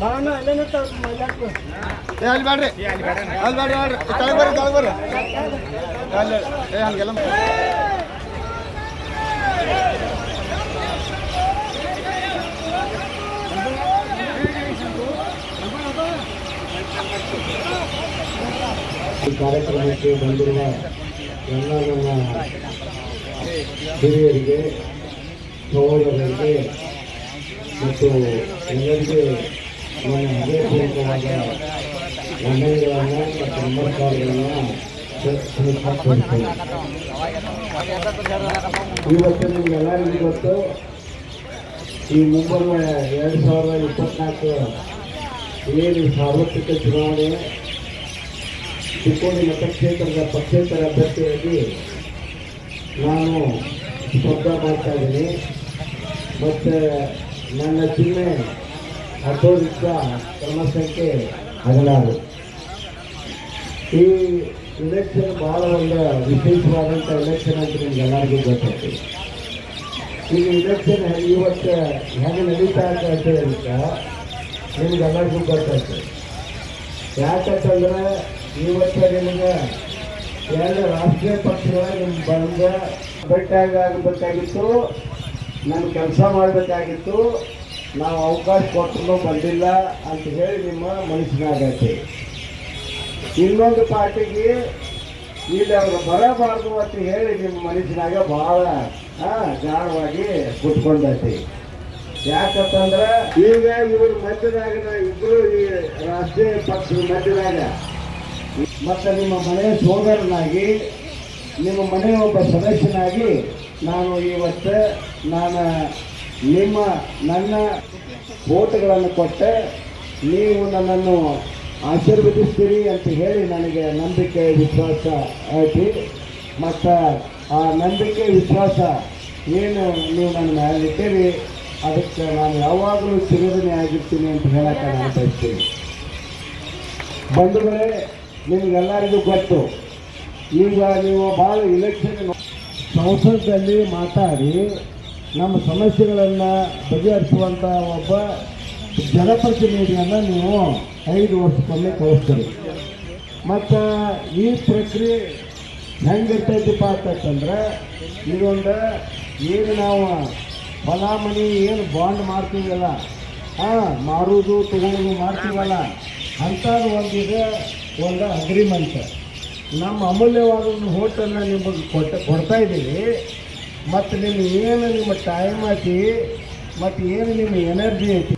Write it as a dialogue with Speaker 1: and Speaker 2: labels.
Speaker 1: ಬಾಣ ಅಲ್ಲೇ ನಿಂತಾವ್ ಮಲ್ಯಾಕ್ಳು.
Speaker 2: ಏ ಅಲ್ಲಿ ಬ್ಯಾಡ್ರಿ ಅಲ್ಲಿ ಬ್ಯಾಡ್ರಿ ಬ್ಯಾಡ್ರಿ ತಲೆ ಬರ್ರಿ ತಲೆ ಬರ್ರಿ ಅಲ್ಲಿ ಏ ಹಂಗೆಲ್ಲ
Speaker 3: ಈ ಕಾರ್ಯಕ್ರಮಕ್ಕೆ ಬಂದಿರುವ ಎಲ್ಲ ನನ್ನ ಹಿರಿಯರಿಗೆ ಸಹೋದರರಿಗೆ ಮತ್ತು ಎಲ್ಲರಿಗೆ ನನ್ನ ಹೃದಯಪೂರ್ವಕವಾದ ವಂದನೆಗಳನ್ನು ಮತ್ತು ನಮಸ್ಕಾರಗಳನ್ನು ತಿಳಿಸ್ಕೊಳ್ತೇನೆ. ಇವತ್ತು ನಿಮ್ಗೆಲ್ಲರಿಗೂ ಗೊತ್ತು ಈ ಮುಂಬರುವ ಎರಡು ಸಾವಿರದ ಇಪ್ಪತ್ನಾಲ್ಕು ಏನು ಸಾರ್ವತ್ರಿಕ ಚುನಾವಣೆ ಚಿಕ್ಕೋಡಿ ಮತಕ್ಷೇತ್ರದ ಪಕ್ಷೇತರ ಅಭ್ಯರ್ಥಿಯಾಗಿ ನಾನು ಸ್ಪರ್ಧೆ ಮಾಡ್ತಾ ಇದ್ದೀನಿ. ಮತ್ತು ನನ್ನ ಚಿಹ್ನೆ ಅಪೋಸಿಟ್ ಕ್ರಮ ಸಂಖ್ಯೆ ಹದಿನಾರು ಈ ಇಲೆಕ್ಷನ್ ಭಾಳ ಒಂದು ವಿಶೇಷವಾದಂಥ ಇಲೆಕ್ಷನ್ ಅಂತ ನಿಮ್ಗೆ ಎಲ್ಲರಿಗೂ ಗೊತ್ತಾಗ್ತದೆ. ಈ ಇಲೆಕ್ಷನ್ ಇವತ್ತು ಹೆಂಗೆ ನಡೀತಾ ಅಂತ ಹೇಳಿದ್ರೆ ನಿಮ್ಗೆಲ್ಲರಿಗೂ ಗೊತ್ತಾಗ್ತದೆ. ಯಾಕಂತಂದ್ರೆ ಇವತ್ತು ನಿಮಗೆ ಎರಡು ರಾಷ್ಟ್ರೀಯ ಪಕ್ಷಗಳ ನಿಮ್ಮ ಬಂದ ಆಗಬೇಕಾಗಿತ್ತು ನಮ್ಮ ಕೆಲಸ ಮಾಡಬೇಕಾಗಿತ್ತು, ನಾವು ಅವಕಾಶ ಕೊಟ್ಟರು ಬಂದಿಲ್ಲ ಅಂತ ಹೇಳಿ ನಿಮ್ಮ ಮನಸ್ಸಿನಾಗೈತಿ. ಇನ್ನೊಂದು ಪಾರ್ಟಿಗೆ ಇಲ್ಲಿ ಅವರು ಬರಬಾರ್ದು ಅಂತ ಹೇಳಿ ನಿಮ್ಮ ಮನಸ್ಸಿನಾಗ ಭಾಳ ಗಾಢವಾಗಿ ಕುತ್ಕೊಂಡೈತಿ. ಯಾಕಂತಂದ್ರೆ ಈಗ ಇವ್ರ ಮಧ್ಯದಾಗ ಇಬ್ಬರು ಈ ರಾಷ್ಟ್ರೀಯ ಪಕ್ಷದ ಮಧ್ಯದಾಗ ಮತ್ತು ನಿಮ್ಮ ಮನೆಯ ಸೋದರನಾಗಿ, ನಿಮ್ಮ ಮನೆಯ ಒಬ್ಬ ಸದಸ್ಯನಾಗಿ ನಾನು ಇವತ್ತು ನಾನು ನಿಮ್ಮ, ನನ್ನ ಓಟುಗಳನ್ನು ಕೊಟ್ಟೆ. ನೀವು ನನ್ನನ್ನು ಆಶೀರ್ವದಿಸ್ತೀರಿ ಅಂತ ಹೇಳಿ ನನಗೆ ನಂಬಿಕೆ, ವಿಶ್ವಾಸ ಐತಿ ಮತ್ತು ಆ ನಂಬಿಕೆ, ವಿಶ್ವಾಸ ಏನು ನೀವು ನನ್ನ ಮೇಲಿದ್ದೀರಿ ಅದಕ್ಕೆ ನಾನು ಯಾವಾಗಲೂ ಚಿರದನೆ ಆಗಿರ್ತೀನಿ ಅಂತ ಹೇಳಕ್ಕೆ ನಾನು ಬಯಸ್ತೀನಿ. ಬಂಧುಗಳೇ ನಿಮಗೆಲ್ಲರಿಗೂ ಗೊತ್ತು. ಈಗ ನೀವು ಭಾಳ ಇಲೆಕ್ಷನ್ ಸಂಸತ್ತಲ್ಲಿ ಮಾತಾಡಿ, ನಮ್ಮ ಸಮಸ್ಯೆಗಳನ್ನು ಬಗೆಹರಿಸುವಂಥ ಒಬ್ಬ ಜನಪ್ರತಿನಿಧಿಯನ್ನು ನೀವು ಐದು ವರ್ಷಕ್ಕೊಮ್ಮೆ ಕಳಿಸ್ತೀರಿ. ಮತ್ತು ಈ ಪ್ರಕ್ರಿಯೆ ಹೆಂಗಿರ್ತೈತಿಪ್ಪ ಅಂತಂದ್ರೆ, ಇದೊಂದು ಏನು ನಾವು ಹೊಲ ಮನಿ ಏನು ಬಾಂಡ್ ಮಾಡ್ತೀವಲ್ಲ? ಹಾಂ ಮಾರುವುದು ತಗೊಳ್ಳೋದು ಮಾಡ್ತೀವಲ್ಲ? ಅಂಥದ್ದು ಒಂದಿದೆ ಒಂದು ಅಗ್ರಿಮೆಂಟ್ ನಮ್ಮ ಅಮೂಲ್ಯವಾದ ಹೋಟೆಲ್ನ ನಿಮಗೆ ಕೊಟ್ಟ, ಕೊಡ್ತಾ ಇದ್ದೀವಿ. ಮತ್ತು ನಿಮ್ಮ ಏನು ನಿಮ್ಮ ಟೈಮ್ ಐತಿ ಮತ್ತು ಏನು ನಿಮ್ಮ ಎನರ್ಜಿ ಐತಿ